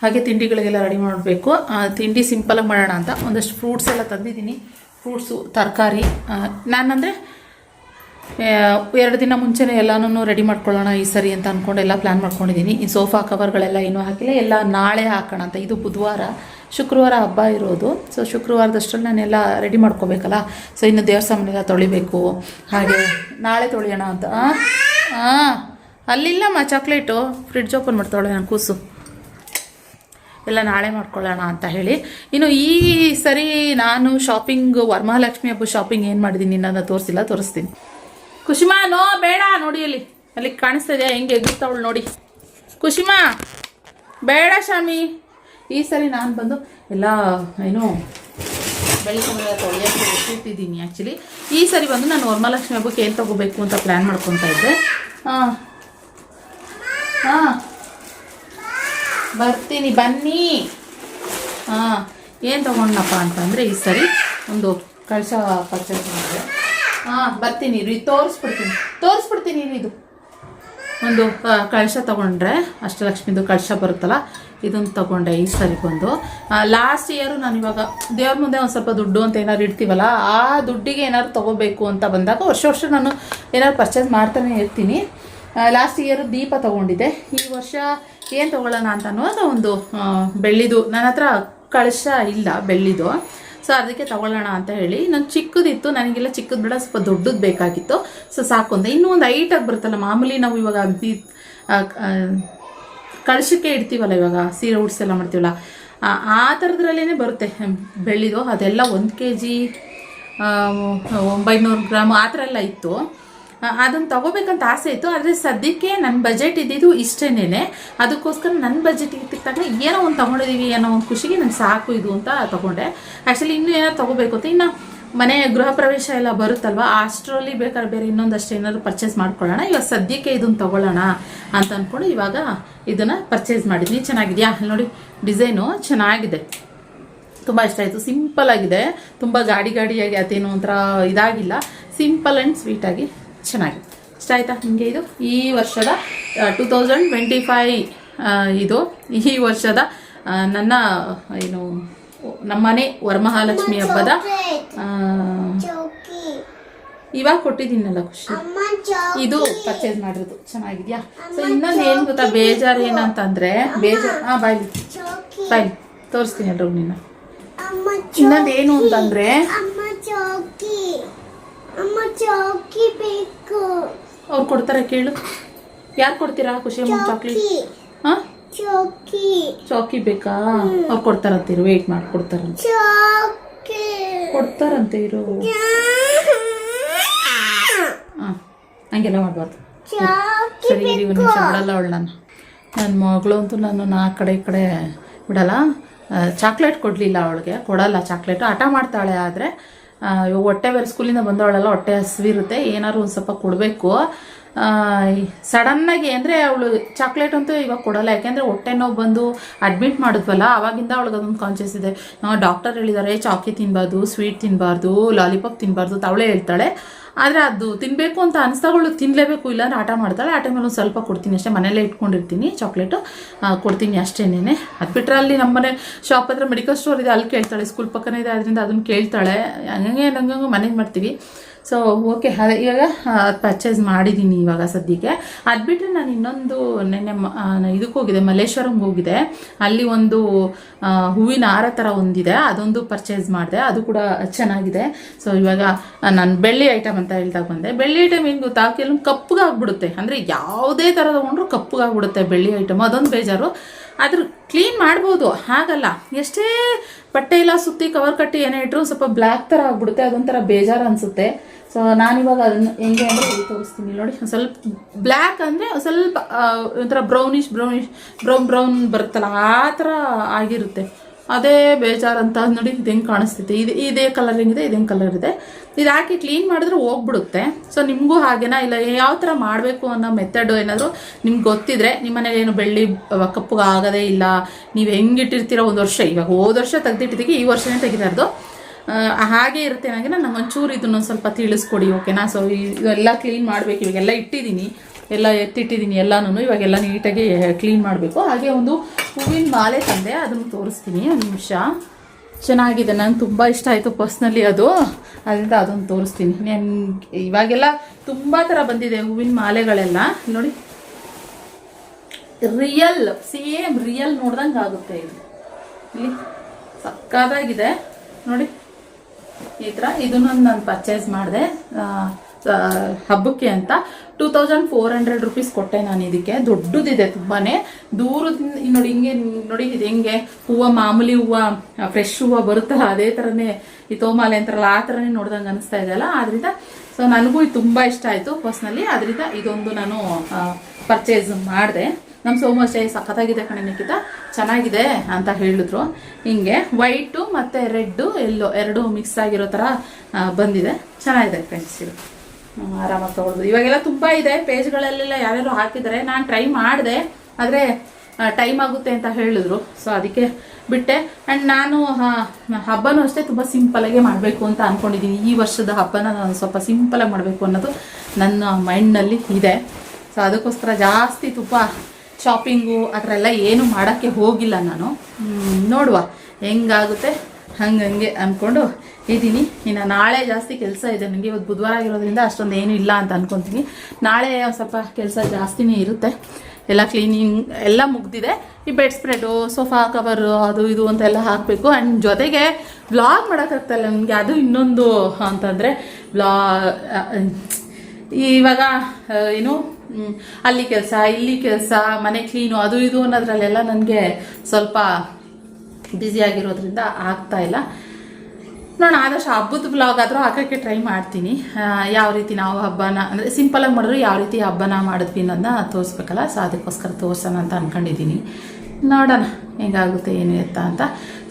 ಹಾಗೆ ತಿಂಡಿಗಳಿಗೆಲ್ಲ ರೆಡಿ ಮಾಡಬೇಕು. ತಿಂಡಿ ಸಿಂಪಲಾಗಿ ಮಾಡೋಣ ಅಂತ. ಒಂದಷ್ಟು ಫ್ರೂಟ್ಸ್ ಎಲ್ಲ ತಂದಿದ್ದೀನಿ. ಫ್ರೂಟ್ಸು ತರಕಾರಿ ನಾನಂದರೆ ಎರಡು ದಿನ ಮುಂಚೆನೇ ಎಲ್ಲನೂ ರೆಡಿ ಮಾಡ್ಕೊಳ್ಳೋಣ ಈ ಸರಿ ಅಂತ ಅಂದ್ಕೊಂಡು ಎಲ್ಲ ಪ್ಲ್ಯಾನ್ ಮಾಡ್ಕೊಂಡಿದ್ದೀನಿ. ಈ ಸೋಫಾ ಕವರ್ಗಳೆಲ್ಲ ಏನೂ ಹಾಕಿಲ್ಲ. ಎಲ್ಲ ನಾಳೆ ಹಾಕೋಣ ಅಂತ. ಇದು ಬುಧವಾರ, ಶುಕ್ರವಾರ ಹಬ್ಬ ಇರೋದು. ಸೊ ಶುಕ್ರವಾರದಷ್ಟರಲ್ಲಿ ನಾನೆಲ್ಲ ರೆಡಿ ಮಾಡ್ಕೋಬೇಕಲ್ಲ? ಸೊ ಇನ್ನು ದೇವ್ರ ಸಾಮಾನೆಲ್ಲ ತೊಳಿಬೇಕು. ಹಾಗೆ ನಾಳೆ ತೊಳೆಯೋಣ ಅಂತ. ಹಾಂ ಅಲ್ಲಿಲ್ಲಮ್ಮ ಚಾಕ್ಲೇಟು ಫ್ರಿಡ್ಜ್ ಓಪನ್ ಮಾಡ್ತಾಳೆ ನಾನು ಕೂಸು. ಎಲ್ಲ ನಾಳೆ ಮಾಡ್ಕೊಳ್ಳೋಣ ಅಂತ ಹೇಳಿ. ಇನ್ನು ಈ ಸರಿ ನಾನು ಶಾಪಿಂಗ್ ವರಮಹಾಲಕ್ಷ್ಮಿ ಹಬ್ಬ ಶಾಪಿಂಗ್ ಏನು ಮಾಡಿದ್ದೀನಿ ನಿನ್ನನ್ನು ತೋರಿಸಿಲ್ಲ, ತೋರಿಸ್ತೀನಿ. ಕುಶಿಮಾ, ನೋ, ಬೇಡ, ನೋಡಿ ಅಲ್ಲಿ ಅಲ್ಲಿ ಕಾಣಿಸ್ತಾ ಇದೆ ಹೆಂಗೆ ಎಗ್ತಾವಳು ನೋಡಿ. ಕುಶಿಮಾ, ಬೇಡ ಶಾಮಿ. ಈ ಸರಿ ನಾನು ಬಂದು ಎಲ್ಲ, ಏನು ಬೆಳಗ್ಗೆ ತೊಳೆಯೋಕ್ಕೆ ಆ್ಯಕ್ಚುಲಿ ಈ ಸರಿ ಬಂದು ನಾನು ವರಮಹಾಲಕ್ಷ್ಮಿ ಹಬ್ಬಕ್ಕೆ ಏನು ತೊಗೋಬೇಕು ಅಂತ ಪ್ಲ್ಯಾನ್ ಮಾಡ್ಕೊತಾ ಇದ್ದೆ. ಹಾಂ ಹಾಂ ಬರ್ತೀನಿ, ಬನ್ನಿ. ಹಾಂ, ಏನು ತೊಗೊಂಡಪ್ಪ ಅಂತಂದರೆ ಈ ಸರಿ ಒಂದು ಕಳಶ ಪರ್ಚೇಸ್ ಮಾಡಿದೆ. ಹಾಂ, ಬರ್ತೀನಿ ರೀ ತೋರಿಸ್ಬಿಡ್ತೀನಿ. ತೋರಿಸ್ಬಿಡ್ತೀನಿ ಇದು. ಒಂದು ಕಳಶ ತೊಗೊಂಡ್ರೆ ಅಷ್ಟಲಕ್ಷ್ಮಿದು ಕಳಶ ಬರುತ್ತಲ್ಲ ಇದನ್ನು ತೊಗೊಂಡೆ ಈ ಸರಿ ಬಂದು. ಲಾಸ್ಟ್ ಇಯರು ನಾನು ಇವಾಗ ದೇವ್ರ ಮುಂದೆ ಒಂದು ಸ್ವಲ್ಪ ದುಡ್ಡು ಅಂತ ಏನಾದ್ರು ಇಡ್ತೀವಲ್ಲ, ಆ ದುಡ್ಡಿಗೆ ಏನಾದ್ರು ತೊಗೋಬೇಕು ಅಂತ ಬಂದಾಗ ವರ್ಷ ವರ್ಷ ನಾನು ಏನಾದ್ರು ಪರ್ಚೇಸ್ ಮಾಡ್ತಾನೆ ಇರ್ತೀನಿ. ಲಾಸ್ಟ್ ಇಯರು ದೀಪ ತೊಗೊಂಡಿದ್ದೆ. ಈ ವರ್ಷ ಏನು ತೊಗೊಳ್ಳೋಣ ಅಂತ ಅನ್ನೋದು ಒಂದು ಬೆಳ್ಳಿದು. ನನ್ನ ಹತ್ರ ಕಳಶ ಇಲ್ಲ ಬೆಳ್ಳಿದು. ಸೊ ಅದಕ್ಕೆ ತಗೊಳ್ಳೋಣ ಅಂತ ಹೇಳಿ. ನಾನು ಚಿಕ್ಕದಿತ್ತು. ನನಗೆಲ್ಲ ಚಿಕ್ಕದು ಬೇಡ, ಸ್ವಲ್ಪ ದೊಡ್ಡದು ಬೇಕಾಗಿತ್ತು. ಸೊ ಸಾಕು ಅಂತ. ಇನ್ನೂ ಒಂದು ಐಟಾಗಿ ಬರುತ್ತಲ್ಲ, ಮಾಮೂಲಿ ನಾವು ಇವಾಗ ಅಗ್ದಿ ಕಳಶಕ್ಕೆ ಇಡ್ತೀವಲ್ಲ ಇವಾಗ, ಸೀರೆ ಉಡ್ಸೆಲ್ಲ ಮಾಡ್ತೀವಲ್ಲ. ಆ ಥರದ್ರಲ್ಲೇ ಬರುತ್ತೆ ಬೆಳ್ಳಿದು. ಅದೆಲ್ಲ ಒಂದು ಕೆ ಜಿ ಒಂಬೈನೂರು ಗ್ರಾಮ್, ಆ ಥರ ಎಲ್ಲ ಇತ್ತು. ಅದನ್ನು ತಗೋಬೇಕಂತ ಆಸೆ ಇತ್ತು, ಆದರೆ ಸದ್ಯಕ್ಕೆ ನನ್ನ ಬಜೆಟ್ ಇದ್ದಿದ್ದು ಇಷ್ಟೇನೆ ಅದಕ್ಕೋಸ್ಕರ ನನ್ನ ಬಜೆಟಿಗೆ ತಿಕ್ಕಾಗ ಏನೋ ಒಂದು ತೊಗೊಂಡಿದ್ದೀವಿ ಏನೋ ಒಂದು ಖುಷಿಗೆ ನಂಗೆ ಸಾಕು ಇದು ಅಂತ ತೊಗೊಂಡೆ. ಆ್ಯಕ್ಚುಲಿ ಇನ್ನೂ ಏನೋ ತೊಗೋಬೇಕು ಅಂತ, ಇನ್ನು ಮನೆ ಗೃಹ ಪ್ರವೇಶ ಎಲ್ಲ ಬರುತ್ತಲ್ವಾ, ಅಷ್ಟರಲ್ಲಿ ಬೇಕಾದ್ರೆ ಬೇರೆ ಇನ್ನೊಂದಷ್ಟು ಏನಾದ್ರು ಪರ್ಚೇಸ್ ಮಾಡ್ಕೊಳ್ಳೋಣ, ಇವಾಗ ಸದ್ಯಕ್ಕೆ ಇದನ್ನ ತಗೊಳ್ಳೋಣ ಅಂತ ಅಂದ್ಕೊಂಡು ಇವಾಗ ಇದನ್ನ ಪರ್ಚೇಸ್ ಮಾಡಿದ್ವಿ ಚೆನ್ನಾಗಿದೆಯಾ? ನೋಡಿ ಡಿಸೈನು ಚೆನ್ನಾಗಿದೆ. ತುಂಬ ಇಷ್ಟ ಆಯಿತು. ಸಿಂಪಲ್ ಆಗಿದೆ. ತುಂಬ ಗಾಡಿ ಗಾಡಿಯಾಗಿ ಅದೇನು ಒಂಥರ ಇದಾಗಿಲ್ಲ. ಸಿಂಪಲ್ ಆ್ಯಂಡ್ ಸ್ವೀಟಾಗಿ ಚೆನ್ನಾಗಿದೆ ಇಷ್ಟ ಆಯಿತಾ ನಿಮಗೆ ಇದು? ಈ ವರ್ಷದ ಟೂ ತೌಸಂಡ್ ಟ್ವೆಂಟಿ ಫೈ ಇದು. ಈ ವರ್ಷದ ನನ್ನ, ಏನು ನಮ್ಮನೆ ವರಮಹಾಲಕ್ಷ್ಮಿ ಹಬ್ಬದ ಇವಾಗ ಕೊಟ್ಟಿದ್ದೀನಲ್ಲ ಖುಷಿ. ಇದು ಪರ್ಚೇಸ್ ಮಾಡಿರೋದು. ಚೆನ್ನಾಗಿದೆಯಾ? ಸೊ ಇನ್ನೊಂದು ಏನು ಗೊತ್ತಾ? ಬೇಜಾರು ಏನಂತಂದ್ರೆ, ಬೇಜಾರು ಹಾಂ ಬಾಯ್ ಬಾಯ್ ತೋರಿಸ್ತೀನಿ ಎಲ್ರಿಗೂ ನಿನ್ನ ಇನ್ನೊಂದು ಏನು ಅಂತಂದ್ರೆ ಚೌಕಿ ಅಮ್ಮ ಚೌಕಿ ಬೇಕು. ಅವ್ರು ಕೊಡ್ತಾರೆ ಕೇಳು. ಯಾರು ಕೊಡ್ತೀರಾ ಖುಷಿ ಅಮ್ಮ ಚಾಕ್ಲೇಟ್ ಹಾಂ? ಚೌಕಿ. ಚೌಕಿ ಬೇಕಾ? ಅವ್ರು ಕೊಡ್ತಾರಂತೆ ಇರು ವೇಟ್ ಮಾಡಿ ಕೊಡ್ತಾರಂತೆ. ಚೌಕಿ. ಕೊಡ್ತಾರಂತೆ ಇರು. ಹಾಂ ಹಂಗೆಲ್ಲ ಮಾಡಬಾರ್ದು. ಸರಿ ಇರಿ ಒಂದು ನಿಮಿಷ ಬಿಡಲ್ಲ ಅವಳು ನಾನು. ನನ್ನ ಮಗಳು ಅಂತೂ ನಾನು ನಾಲ್ಕು ಕಡೆ ಈ ಕಡೆ ಬಿಡಲ್ಲ. ಚಾಕ್ಲೇಟ್ ಕೊಡಲಿಲ್ಲ ಅವಳಿಗೆ. ಕೊಡಲ್ಲ ಚಾಕ್ಲೇಟು ಹಠ ಮಾಡ್ತಾಳೆ ಆದರೆ ಹೊಟ್ಟೆ ಬೇರೆ ಸ್ಕೂಲಿಂದ ಬಂದವಳೆಲ್ಲ ಹೊಟ್ಟೆ ಹಸಿವಿರುತ್ತೆ. ಏನಾದ್ರು ಒಂದು ಸ್ವಲ್ಪ ಕೊಡಬೇಕು. ಸಡನ್ನಾಗಿ ಅಂದರೆ ಅವಳು ಚಾಕ್ಲೇಟ್ ಅಂತೂ ಇವಾಗ ಕೊಡಲ್ಲ. ಯಾಕೆಂದರೆ ಹೊಟ್ಟೆ ನೋವು ಬಂದು ಅಡ್ಮಿಟ್ ಮಾಡಿದ್ವಲ್ಲ, ಅವಾಗಿಂದ ಅವಳಿಗೆ ಅದೊಂದು ಕಾನ್ಷಿಯಸ್ ಇದೆ. ಡಾಕ್ಟರ್ ಹೇಳಿದ್ದಾರೆ ಚಾಕಿ ತಿನ್ನಬಾರ್ದು ಸ್ವೀಟ್ ತಿನ್ನಬಾರ್ದು ಲಾಲಿಪಾಪ್ ತಿನ್ನಬಾರ್ದು ತವಳೆ ಹೇಳ್ತಾಳೆ. ಆದರೆ ಅದು ತಿನ್ನಬೇಕು ಅಂತ ಅನಿಸ್ದಾಗಳು ತಿನ್ನಲೇಬೇಕು ಇಲ್ಲಾಂದ್ರೆ ಆಟ ಮಾಡ್ತಾಳೆ. ಆ ಟೈಮಲ್ಲಿ ಒಂದು ಸ್ವಲ್ಪ ಕೊಡ್ತೀನಿ ಅಷ್ಟೇ. ಮನೇಲೇ ಇಟ್ಕೊಂಡಿರ್ತೀನಿ ಚಾಕ್ಲೇಟು ಕೊಡ್ತೀನಿ ಅಷ್ಟೇನೇನೆ ಅದು ಬಿಟ್ಟರೆ ಅಲ್ಲಿ ನಮ್ಮನೆ ಶಾಪ್ ಹತ್ರ ಮೆಡಿಕಲ್ ಸ್ಟೋರ್ ಇದೆ, ಅಲ್ಲಿ ಕೇಳ್ತಾಳೆ. ಸ್ಕೂಲ್ ಪಕ್ಕನೇ ಇದೆ ಅದರಿಂದ ಅದನ್ನು ಕೇಳ್ತಾಳೆ. ಹಂಗೆ ನಂಗೆ ಮನೇಜ್ ಮಾಡ್ತೀವಿ. ಸೊ ಓಕೆ ಅದೇ ಇವಾಗ ಪರ್ಚೇಸ್ ಮಾಡಿದ್ದೀನಿ ಇವಾಗ ಸದ್ಯಕ್ಕೆ. ಅದು ಬಿಟ್ಟರೆ ನಾನು ಇನ್ನೊಂದು ನೆನ್ನೆ ಇದಕ್ಕೆ ಹೋಗಿದೆ ಮಲ್ಲೇಶ್ವರಂಗೆ ಹೋಗಿದೆ ಅಲ್ಲಿ ಒಂದು ಹೂವಿನ ಹಾರ ಥರ ಒಂದಿದೆ, ಅದೊಂದು ಪರ್ಚೇಸ್ ಮಾಡಿದೆ, ಅದು ಕೂಡ ಚೆನ್ನಾಗಿದೆ. ಸೊ ಇವಾಗ ನಾನು ಬೆಳ್ಳಿ ಐಟಮ್ ಅಂತ ಹೇಳ್ತಾ ಬಂದೆ. ಬೆಳ್ಳಿ ಐಟಮ್ ಏನು ಗೊತ್ತಾ? ಕೆಲವೊಂದು ಕಪ್ಪಗಾಗ್ಬಿಡುತ್ತೆ ಅಂದರೆ ಯಾವುದೇ ಥರ ತೊಗೊಂಡ್ರು ಕಪ್ಪಗಾಗ್ಬಿಡುತ್ತೆ ಬೆಳ್ಳಿ ಐಟಮ್ ಅದೊಂದು ಬೇಜಾರು. ಆದರೂ ಕ್ಲೀನ್ ಮಾಡ್ಬೋದು. ಹಾಗಲ್ಲ. ಎಷ್ಟೇ ಬಟ್ಟೆ ಎಲ್ಲ ಸುತ್ತಿ ಕವರ್ ಕಟ್ಟಿ ಏನೇ ಇಟ್ಟರು ಸ್ವಲ್ಪ ಬ್ಲ್ಯಾಕ್ ಥರ ಆಗ್ಬಿಡುತ್ತೆ, ಅದೊಂಥರ ಬೇಜಾರು ಅನಿಸುತ್ತೆ. ಸೊ ನಾನಿವಾಗ ಅದನ್ನು ಹೆಂಗೆ ಅಂದರೆ ತೋರಿಸ್ತೀನಿ. ನೋಡಿ ಸ್ವಲ್ಪ ಬ್ಲ್ಯಾಕ್ ಅಂದರೆ ಸ್ವಲ್ಪ ಒಂಥರ ಬ್ರೌನಿಶ್ ಬ್ರೌನಿಶ್ ಬ್ರೌನ್ ಬ್ರೌನ್ ಬರುತ್ತಲ್ಲ, ಆ ಥರ ಆಗಿರುತ್ತೆ. ಅದೇ ಬೇಜಾರ್ ಅಂತ ನೋಡಿ ಇದು ಹೆಂಗೆ ಕಾಣಿಸ್ತೈತೆ ಇದು ಇದೇ ಕಲರ್ ಇದೆ ಇದೇನು ಕಲರ್ ಇದೆ. ಇದು ಹಾಕಿ ಕ್ಲೀನ್ ಮಾಡಿದ್ರೆ ಹೋಗ್ಬಿಡುತ್ತೆ. ಸೊ ನಿಮಗೂ ಹಾಗೇನಾ? ಇಲ್ಲ, ಯಾವ ಥರ ಮಾಡಬೇಕು ಅನ್ನೋ ಮೆಥಡ್ ಏನಾದರೂ ನಿಮ್ಗೆ ಗೊತ್ತಿದ್ರೆ ನಿಮ್ಮ ಮನೇಲಿ ಏನು ಬೆಳ್ಳಿ ಕಪ್ಪುಗೆ ಆಗದೇ ಇಲ್ಲ. ನೀವು ಹೆಂಗೆ ಇಟ್ಟಿರ್ತೀರಾ ಒಂದು ವರ್ಷ, ಇವಾಗ ಹೋದ ವರ್ಷ ತೆಗೆದಿಟ್ಟಿದ್ದೀವಿ ಈ ವರ್ಷನೇ ತೆಗಿತಾರ್ದು ಹಾಗೆ ಇರುತ್ತೆ ನನಗೆ ನಂಗೆ ಒಂಚೂರು ಇದನ್ನೊಂದು ಸ್ವಲ್ಪ ತಿಳಿಸ್ಕೊಡಿ ಓಕೆನಾ ಸೊ ಇವೆಲ್ಲ ಕ್ಲೀನ್ ಮಾಡಬೇಕು, ಇವಾಗೆಲ್ಲ ಇಟ್ಟಿದ್ದೀನಿ ಎಲ್ಲ ಎತ್ತಿಟ್ಟಿದ್ದೀನಿ ಎಲ್ಲನೂ ಇವಾಗೆಲ್ಲ ನೀಟಾಗಿ ಕ್ಲೀನ್ ಮಾಡಬೇಕು. ಹಾಗೆ ಒಂದು ಹೂವಿನ ಮಾಲೆ ತಂದೆ, ಅದನ್ನು ತೋರಿಸ್ತೀನಿ ಒಂದು ನಿಮಿಷ. ಚೆನ್ನಾಗಿದೆ, ನಂಗೆ ತುಂಬ ಇಷ್ಟ ಆಯಿತು ಪರ್ಸ್ನಲಿ ಅದು. ಅದರಿಂದ ಅದನ್ನು ತೋರಿಸ್ತೀನಿ. ನಾನು, ಇವಾಗೆಲ್ಲ ತುಂಬ ಥರ ಬಂದಿದೆ ಹೂವಿನ ಮಾಲೆಗಳೆಲ್ಲ. ನೋಡಿ. ರಿಯಲ್ ಸೇಮ್ ರಿಯಲ್ ನೋಡ್ದಂಗೆ ಆಗುತ್ತೆ ಇದು. ಇಲ್ಲಿ ಸಕ್ಕದಾಗಿದೆ ನೋಡಿ. ಈ ಥರ ಇದನ್ನು ನಾನು ಪರ್ಚೇಸ್ ಮಾಡಿದೆ. ಹಬ್ಬಕ್ಕೆ ಅಂತ two thousand four hundred rupees ಕೊಟ್ಟೆ ನಾನು ಇದಕ್ಕೆ. ದೊಡ್ಡದಿದೆ ತುಂಬಾನೇ. ದೂರದಿಂದ ನೋಡಿ ಹಿಂಗೆ, ನೋಡಿ ಇದು ಹೆಂಗೆ? ಹೂವು, ಮಾಮೂಲಿ ಹೂವು ಫ್ರೆಶ್ ಹೂವು ಬರುತ್ತಲ್ಲ, ಅದೇ ಥರನೇ ಈ ತೋಮಾಲೆ ಅಂತಾರಲ್ಲ, ಆ ಥರನೇ ನೋಡ್ದಂಗೆ ಅನಿಸ್ತಾ ಇದೆಯಲ್ಲ ಆದ್ರಿಂದ ಸೊ ನನಗೂ ಇದು ತುಂಬ ಇಷ್ಟ ಆಯಿತು ಪರ್ಸ್ನಲಿ ಅದರಿಂದ ಇದೊಂದು ನಾನು ಪರ್ಚೇಸ್ ಮಾಡಿದೆ. ನಮ್ಮ ಸೋಮಶಾಯಿ ಸಖತ್ತಾಗಿದೆ ಕಣೆ ನಿಖಿತ. ಚೆನ್ನಾಗಿದೆ ಅಂತ ಹೇಳಿದ್ರು. ಹಿಂಗೆ ವೈಟು ಮತ್ತು ರೆಡ್ಡು ಎಲ್ಲೋ ಎರಡು ಮಿಕ್ಸ್ ಆಗಿರೋ ಥರ ಬಂದಿದೆ. ಚೆನ್ನಾಗಿದೆ ಫ್ರೆಂಡ್ಸ್ ಇದು. ಆರಾಮಾಗಿ ತೊಗೊಳ್ಬೋದು. ಇವಾಗೆಲ್ಲ ತುಂಬ ಇದೆ, ಪೇಜ್ಗಳಲ್ಲೆಲ್ಲ ಯಾರ್ಯಾರು ಹಾಕಿದ್ದಾರೆ. ನಾನು ಟ್ರೈ ಮಾಡಿದೆ, ಆದರೆ ಟೈಮ್ ಆಗುತ್ತೆ ಅಂತ ಹೇಳಿದ್ರು. ಸೊ ಅದಕ್ಕೆ ಬಿಟ್ಟೆ. ಆ್ಯಂಡ್ ನಾನು ಹಬ್ಬನೂ ಅಷ್ಟೇ ತುಂಬ ಸಿಂಪಲಾಗೆ ಮಾಡಬೇಕು ಅಂತ ಅಂದ್ಕೊಂಡಿದ್ದೀನಿ ಈ ವರ್ಷದ ಹಬ್ಬನ ನಾನು ಸ್ವಲ್ಪ ಸಿಂಪಲಾಗಿ ಮಾಡಬೇಕು ಅನ್ನೋದು ನನ್ನ ಮೈಂಡ್ನಲ್ಲಿ ಇದೆ. ಸೊ ಅದಕ್ಕೋಸ್ಕರ ಜಾಸ್ತಿ ತುಪ್ಪ ಶಾಪಿಂಗು ಆ ಥರ ಎಲ್ಲ ಏನು ಮಾಡೋಕ್ಕೆ ಹೋಗಿಲ್ಲ ನಾನು. ನೋಡುವ ಹೆಂಗಾಗುತ್ತೆ, ಹಂಗಂಗೆ ಅಂದ್ಕೊಂಡು ಇದ್ದೀನಿ. ಇನ್ನು ನಾಳೆ ಜಾಸ್ತಿ ಕೆಲಸ ಇದೆ. ನನಗೆ ಇವತ್ತು ಬುಧವಾರ ಆಗಿರೋದ್ರಿಂದ ಅಷ್ಟೊಂದು ಏನು ಇಲ್ಲ ಅಂತ ಅನ್ಕೊತೀನಿ. ನಾಳೆ ಸ್ವಲ್ಪ ಕೆಲಸ ಜಾಸ್ತಿನೇ ಇರುತ್ತೆ. ಎಲ್ಲ ಕ್ಲೀನಿಂಗ್ ಎಲ್ಲ ಮುಗ್ದಿದೆ. ಈ ಬೆಡ್ ಸ್ಪ್ರೆಡು ಸೋಫಾ ಕವರು ಅದು ಇದು ಅಂತೆಲ್ಲ ಹಾಕಬೇಕು. ಆ್ಯಂಡ್ ಜೊತೆಗೆ ವ್ಲಾಗ್ ಮಾಡೋಕ್ಕಾಗ್ತಾಯಿಲ್ಲ ನನಗೆ. ಅದು ಇನ್ನೊಂದು, ಅಂತಂದರೆ ವ್ಲಾ ಇವಾಗ ಏನು ಅಲ್ಲಿ ಕೆಲಸ, ಇಲ್ಲಿ ಕೆಲಸ, ಮನೆ ಕ್ಲೀನು ಅದು ಇದು ಅನ್ನೋದ್ರಲ್ಲೆಲ್ಲ ನನಗೆ ಸ್ವಲ್ಪ ಬ್ಯುಸಿ ಆಗಿರೋದ್ರಿಂದ ಆಗ್ತಾ ಇಲ್ಲ. ನೋಡೋಣ ಆದಷ್ಟು ಹಬ್ಬದ ಬ್ಲಾಗ್ ಆದರೂ ಹಾಕೋಕ್ಕೆ ಟ್ರೈ ಮಾಡ್ತೀನಿ. ಯಾವ ರೀತಿ ನಾವು ಹಬ್ಬನ, ಅಂದರೆ ಸಿಂಪಲಾಗಿ ಮಾಡಿದ್ರು ಯಾವ ರೀತಿ ಹಬ್ಬನ ಮಾಡಿದ್ವಿ ಅನ್ನೋದನ್ನ ತೋರಿಸ್ಬೇಕಲ್ಲ ಸೊ ಅದಕ್ಕೋಸ್ಕರ ತೋರ್ಸೋಣ ಅಂತ ಅಂದ್ಕೊಂಡಿದ್ದೀನಿ ನೋಡೋಣ ಹೆಂಗಾಗುತ್ತೆ, ಏನು ಎತ್ತ ಅಂತ.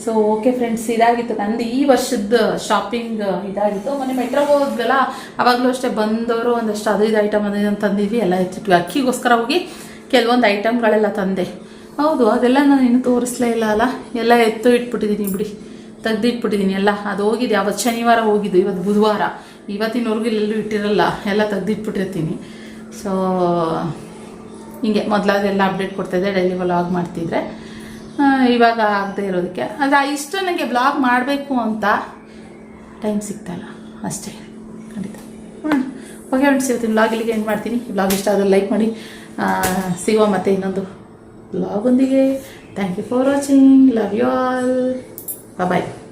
ಸೊ ಓಕೆ ಫ್ರೆಂಡ್ಸ್ ಇದಾಗಿತ್ತು. ನಂದು ಈ ವರ್ಷದ ಶಾಪಿಂಗ್ ಇದಾಗಿತ್ತು. ಮೊನ್ನೆ ಮೆಟ್ರೋ ಹೋದ್ವಲ್ಲ, ಅವಾಗಲೂ ಅಷ್ಟೇ ಬಂದವರು ಒಂದಷ್ಟು ಅದು ಇದು ಐಟಮ್ ಅದು ಅಂತ ತಂದಿದ್ವಿ. ಎಲ್ಲ ಎತ್ತಿಟ್ವಿ. ಅಕ್ಕಿಗೋಸ್ಕರ ಹೋಗಿ ಕೆಲವೊಂದು ಐಟಮ್ಗಳೆಲ್ಲ ತಂದೆ. ಹೌದು, ಅದೆಲ್ಲ ನಾನು ಇನ್ನೂ ತೋರಿಸ್ಲೇ ಇಲ್ಲ ಅಲ್ಲ? ಎಲ್ಲ ಎತ್ತು ಇಟ್ಬಿಟ್ಟಿದ್ದೀನಿ ಬಿಡಿ. ತೆಗ್ದಿಟ್ಬಿಟ್ಟಿದ್ದೀನಿ ಎಲ್ಲ ಅದು ಹೋಗಿದೆ. ಅವತ್ತು ಶನಿವಾರ ಹೋಗಿದ್ದು, ಇವತ್ತು ಬುಧವಾರ. ಇವತ್ತಿನವರೆಗೂ ಇಲ್ಲೆಲ್ಲೂ ಇಟ್ಟಿರಲ್ಲ, ಎಲ್ಲ ತೆಗ್ದಿಟ್ಬಿಟ್ಟಿರ್ತೀನಿ. ಸೊ ಹಿಂಗೆ ಮೊದಲಾದೆಲ್ಲ ಅಪ್ಡೇಟ್ ಕೊಡ್ತಾಯಿದ್ದೆ ಡೈಲಿ ವ್ಲಾಗ್ ಮಾಡ್ತಿದ್ರೆ. ಇವಾಗ ಆಗದೆ ಇರೋದಕ್ಕೆ. ಅದು, ಇಷ್ಟ ನನಗೆ ಬ್ಲಾಗ್ ಮಾಡಬೇಕು ಅಂತ ಟೈಮ್ ಸಿಗ್ತಾಯಿಲ್ಲ ಅಷ್ಟೇ, ಖಂಡಿತ. ನೋಡೋಣ ಓಕೆ ಫ್ರೆಂಡ್ಸ್ ಇವತ್ತಿನ ಇಲ್ಲಿಗೆ ಏನು ಮಾಡ್ತೀನಿ. ಬ್ಲಾಗ್ ಇಷ್ಟ ಆದರೆ ಲೈಕ್ ಮಾಡಿ. ಸಿಗುವ ಮತ್ತೆ ಇನ್ನೊಂದು ಬ್ಲಾಗೊಂದಿಗೆ thank you for watching love you all Bye-bye.